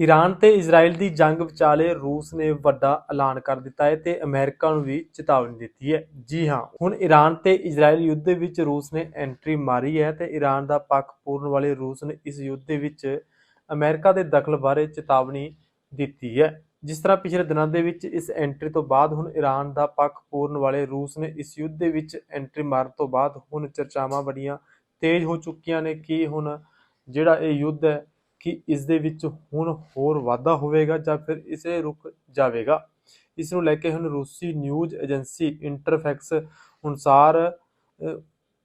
Iran ਤੇ Israel ਦੀ ਜੰਗ ਵਿਚਾਲੇ ਰੂਸ ਨੇ ਵੱਡਾ ਐਲਾਨ ਕਰ ਦਿੱਤਾ ਹੈ ਤੇ ਅਮਰੀਕਾ ਨੂੰ ਵੀ ਚੇਤਾਵਨੀ ਦਿੱਤੀ ਹੈ। ਜੀ ਹਾਂ, ਹੁਣ ਈਰਾਨ ਤੇ ਇਜ਼ਰਾਈਲ ਯੁੱਧ ਦੇ ਵਿੱਚ ਰੂਸ ਨੇ ਐਂਟਰੀ ਮਾਰੀ ਹੈ ਤੇ ਈਰਾਨ ਦਾ ਪੱਖ ਪੂਰਨ ਵਾਲੇ ਰੂਸ ਨੇ ਇਸ ਯੁੱਧ ਦੇ ਵਿੱਚ ਅਮਰੀਕਾ ਦੇ ਦਖਲ ਬਾਰੇ ਚੇਤਾਵਨੀ ਦਿੱਤੀ ਹੈ। ਜਿਸ ਤਰ੍ਹਾਂ ਪਿਛਲੇ ਦਿਨਾਂ ਦੇ ਵਿੱਚ ਇਸ ਐਂਟਰੀ ਤੋਂ ਬਾਅਦ ਹੁਣ ਈਰਾਨ ਦਾ ਪੱਖ ਪੂਰਨ ਵਾਲੇ ਰੂਸ ਨੇ ਇਸ ਯੁੱਧ ਦੇ ਵਿੱਚ ਐਂਟਰੀ ਮਾਰਨ ਤੋਂ ਬਾਅਦ ਹੁਣ ਚਰਚਾਵਾਂ ਬੜੀਆਂ ਤੇਜ਼ ਹੋ ਚੁੱਕੀਆਂ ਨੇ ਕਿ ਹੁਣ ਜਿਹੜਾ ਇਹ ਯੁੱਧ ਹੈ ਕਿ ਇਸ ਦੇ ਵਿੱਚ ਹੁਣ ਹੋਰ ਵਾਧਾ ਹੋਵੇਗਾ ਜਾਂ ਫਿਰ ਇਸੇ ਰੁਕ ਜਾਵੇਗਾ। ਇਸ ਨੂੰ ਲੈ ਕੇ ਹੁਣ ਰੂਸੀ ਨਿਊਜ਼ ਏਜੰਸੀ ਇੰਟਰਫੈਕਸ ਅਨੁਸਾਰ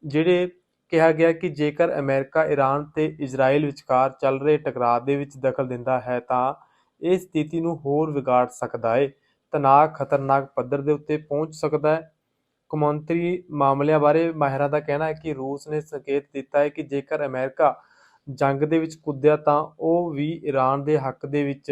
ਜਿਹੜੇ ਕਿਹਾ ਗਿਆ ਕਿ ਜੇਕਰ ਅਮਰੀਕਾ ਈਰਾਨ ਤੇ ਇਜ਼ਰਾਈਲ ਵਿਚਕਾਰ ਚੱਲ ਰਹੇ ਟਕਰਾਅ ਦੇ ਵਿੱਚ ਦਖਲ ਦਿੰਦਾ ਹੈ ਤਾਂ ਇਹ ਸਥਿਤੀ ਨੂੰ ਹੋਰ ਵਿਗਾੜ ਸਕਦਾ ਹੈ ਤਣਾਅ ਖਤਰਨਾਕ ਪੱਧਰ ਦੇ ਉੱਤੇ ਪਹੁੰਚ ਸਕਦਾ ਹੈ। ਕੌਮਾਂਤਰੀ ਮਾਮਲਿਆਂ ਬਾਰੇ ਮਾਹਿਰਾਂ ਦਾ ਕਹਿਣਾ ਹੈ ਕਿ ਰੂਸ ਨੇ ਸੰਕੇਤ ਦਿੱਤਾ ਹੈ ਕਿ ਜੇਕਰ ਅਮਰੀਕਾ ਜੰਗ ਦੇ ਵਿੱਚ ਕੁੱਦਿਆ ਤਾਂ ਉਹ ਵੀ ਈਰਾਨ ਦੇ ਹੱਕ ਦੇ ਵਿੱਚ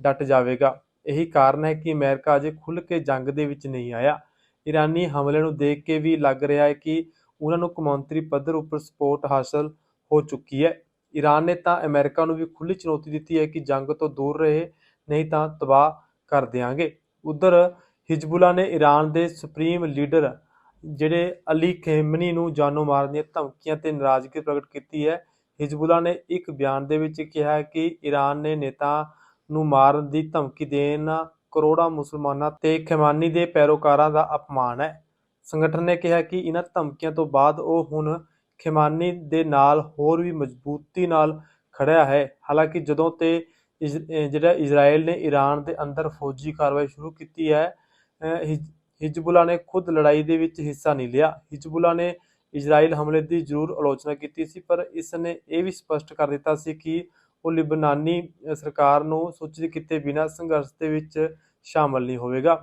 ਡਟ ਜਾਵੇਗਾ। ਇਹੀ ਕਾਰਨ ਹੈ ਕਿ ਅਮਰੀਕਾ ਅਜੇ ਖੁੱਲ੍ਹ ਕੇ ਜੰਗ ਦੇ ਵਿੱਚ ਨਹੀਂ ਆਇਆ। ਈਰਾਨੀ ਹਮਲੇ ਨੂੰ ਦੇਖ ਕੇ ਵੀ ਲੱਗ ਰਿਹਾ ਹੈ ਕਿ ਉਹਨਾਂ ਨੂੰ ਕੌਮਾਂਤਰੀ ਪੱਧਰ ਉੱਪਰ ਸਪੋਰਟ ਹਾਸਲ ਹੋ ਚੁੱਕੀ ਹੈ। ਈਰਾਨ ਨੇ ਤਾਂ ਅਮਰੀਕਾ ਨੂੰ ਵੀ ਖੁੱਲ੍ਹੀ ਚੁਣੌਤੀ ਦਿੱਤੀ ਹੈ ਕਿ ਜੰਗ ਤੋਂ ਦੂਰ ਰਹੇ, ਨਹੀਂ ਤਾਂ ਤਬਾਹ ਕਰ ਦਿਆਂਗੇ। ਉਧਰ ਹਿਜਬੁੱਲਾ ਨੇ ਈਰਾਨ ਦੇ ਸੁਪਰੀਮ ਲੀਡਰ ਜਿਹੜੇ ਅਲੀ ਖੇਮਨੀ ਨੂੰ ਜਾਨੋਂ ਮਾਰਨ ਦੀਆਂ ਧਮਕੀਆਂ ਤੇ ਨਾਰਾਜ਼ਗੀ ਪ੍ਰਗਟ ਕੀਤੀ ਹੈ। ਹਿਜਬੁੱਲਾ ਨੇ ਇੱਕ ਬਿਆਨ ਦੇ ਵਿੱਚ ਕਿਹਾ ਕਿ ਈਰਾਨ ਨੇ ਨੇਤਾ ਨੂੰ ਮਾਰਨ ਦੀ ਧਮਕੀ ਦੇਣ ਕਰੋੜਾਂ ਮੁਸਲਮਾਨਾਂ ਤੇ ਖਿਮਾਨੀ ਦੇ ਪੈਰੋਕਾਰਾਂ ਦਾ ਅਪਮਾਨ ਹੈ। ਸੰਗਠਨ ਨੇ ਕਿਹਾ ਕਿ ਇਹਨਾਂ ਧਮਕੀਆਂ ਤੋਂ ਬਾਅਦ ਉਹ ਹੁਣ ਖਿਮਾਨੀ ਦੇ ਨਾਲ ਹੋਰ ਵੀ ਮਜ਼ਬੂਤੀ ਨਾਲ ਖੜਿਆ ਹੈ। ਹਾਲਾਂਕਿ ਜਦੋਂ ਤੇ ਇਜ਼- ਜਿਹੜਾ ਇਜ਼ਰਾਈਲ ਨੇ ਈਰਾਨ ਦੇ ਅੰਦਰ ਫੌਜੀ ਕਾਰਵਾਈ ਸ਼ੁਰੂ ਕੀਤੀ ਹੈ ਹਿਜ- ਹਿਜਬੁੱਲਾ ਨੇ ਖੁਦ ਲੜਾਈ ਦੇ ਵਿੱਚ ਹਿੱਸਾ ਨਹੀਂ ਲਿਆ। ਹਿਜਬੁੱਲਾ ਨੇ ਇਜ਼ਰਾਈਲ ਹਮਲੇ ਦੀ ਜ਼ਰੂਰ ਆਲੋਚਨਾ ਕੀਤੀ ਸੀ, ਪਰ ਇਸ ਨੇ ਇਹ ਵੀ ਸਪਸ਼ਟ ਕਰ ਦਿੱਤਾ ਸੀ ਕਿ ਉਹ ਲਿਬਨਾਨੀ ਸਰਕਾਰ ਨੂੰ ਸੂਚਿਤ ਕੀਤੇ ਬਿਨਾਂ ਸੰਘਰਸ਼ ਦੇ ਵਿੱਚ ਸ਼ਾਮਲ ਨਹੀਂ ਹੋਵੇਗਾ।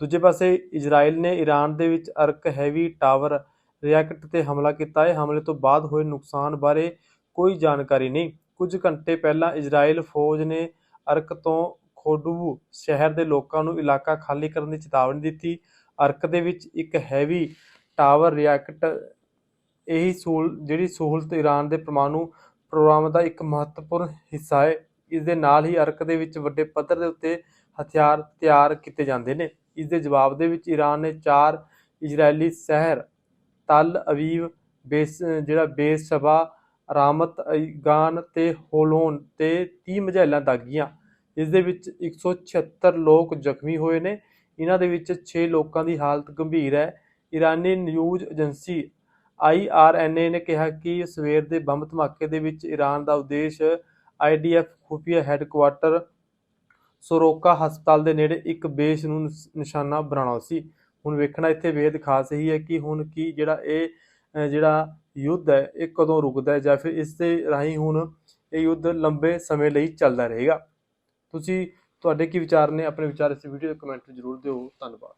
ਦੂਜੇ ਪਾਸੇ, ਇਜ਼ਰਾਈਲ ਨੇ ਈਰਾਨ ਦੇ ਵਿੱਚ ਅਰਕ ਹੈਵੀ ਟਾਵਰ ਰਿਐਕਟ ਤੇ ਹਮਲਾ ਕੀਤਾ। ਹੈ ਹਮਲੇ ਤੋਂ ਬਾਅਦ ਹੋਏ ਨੁਕਸਾਨ ਬਾਰੇ ਕੋਈ ਜਾਣਕਾਰੀ ਨਹੀਂ। ਕੁਝ ਘੰਟੇ ਪਹਿਲਾਂ ਇਜ਼ਰਾਈਲ ਫੌਜ ਨੇ ਅਰਕ ਤੋਂ ਖੋਡੂ ਸ਼ਹਿਰ ਦੇ ਲੋਕਾਂ ਨੂੰ ਇਲਾਕਾ ਖਾਲੀ ਕਰਨ ਦੀ ਚੇਤਾਵਨੀ ਦਿੱਤੀ। ਅਰਕ ਦੇ ਵਿੱਚ ਇੱਕ ਹੈਵੀ ਟਾਵਰ ਰਿਐਕਟ ਇਹੀ ਸਹੂਲ ਜਿਹੜੀ ਸਹੂਲਤ ਈਰਾਨ ਦੇ ਪਰਮਾਣੂ ਪ੍ਰੋਗਰਾਮ ਦਾ ਇੱਕ ਮਹੱਤਵਪੂਰਨ ਹਿੱਸਾ ਹੈ ਇਸ ਦੇ ਨਾਲ ਹੀ ਅਰਕ ਦੇ ਵਿੱਚ ਵੱਡੇ ਪੱਧਰ ਦੇ ਉੱਤੇ ਹਥਿਆਰ ਤਿਆਰ ਕੀਤੇ ਜਾਂਦੇ ਨੇ। ਇਸ ਦੇ ਜਵਾਬ ਦੇ ਵਿੱਚ ਈਰਾਨ ਨੇ ਚਾਰ ਇਜ਼ਰਾਈਲੀ ਸ਼ਹਿਰ, ਤਲ ਅਵੀਵ, ਬੇਸ, ਜਿਹੜਾ ਬੇਸ ਸਭਾ ਰਾਮਤ, ਅਈਗਾਨ ਤੇ ਹੋਲੋਨ ਤੇ 30 ਮਝੈਲਾਂ ਦਾਗੀਆਂ। ਇਸ ਦੇ ਵਿੱਚ 176 ਲੋਕ ਜ਼ਖਮੀ ਹੋਏ ਨੇ। ਇਹਨਾਂ ਦੇ ਵਿੱਚ 6 ਲੋਕਾਂ ਦੀ ਹਾਲਤ ਗੰਭੀਰ ਹੈ। ਈਰਾਨੀ ਨਿਊਜ਼ ਏਜੰਸੀ ਆਈਆਰਐਨਏ ਨੇ ਕਿਹਾ ਕਿ ਸਵੇਰ ਦੇ ਬੰਬ ਧਮਾਕੇ ਦੇ ਵਿੱਚ ਈਰਾਨ ਦਾ ਉਦੇਸ਼ ਆਈਡੀਐਫ ਖੁਫੀਆ ਹੈੱਡਕੁਆਰਟਰ ਸੋਰੋਕਾ ਹਸਪਤਾਲ ਦੇ ਨੇੜੇ ਇੱਕ ਬੇਸ ਨੂੰ ਨਿਸ- ਨਿਸ਼ਾਨਾ ਬਣਾਉਣਾ ਸੀ। ਹੁਣ ਵੇਖਣਾ ਇੱਥੇ ਵੇਦ ਖਾਸ ਇਹੀ ਹੈ ਕਿ ਹੁਣ ਕੀ ਜਿਹੜਾ ਇਹ ਜਿਹੜਾ ਯੁੱਧ ਹੈ, ਇਹ ਕਦੋਂ ਰੁਕਦਾ ਹੈ ਜਾਂ ਫਿਰ ਇਸ ਦੇ ਰਾਹੀਂ ਹੁਣ ਇਹ ਯੁੱਧ ਲੰਬੇ ਸਮੇਂ ਲਈ ਚੱਲਦਾ ਰਹੇਗਾ। ਤੁਸੀਂ, ਤੁਹਾਡੇ ਕੀ ਵਿਚਾਰ ਨੇ? ਆਪਣੇ ਵਿਚਾਰ ਇਸ ਵੀਡੀਓ ਦੇ ਕਮੈਂਟ ਜ਼ਰੂਰ ਦਿਓ। ਧੰਨਵਾਦ।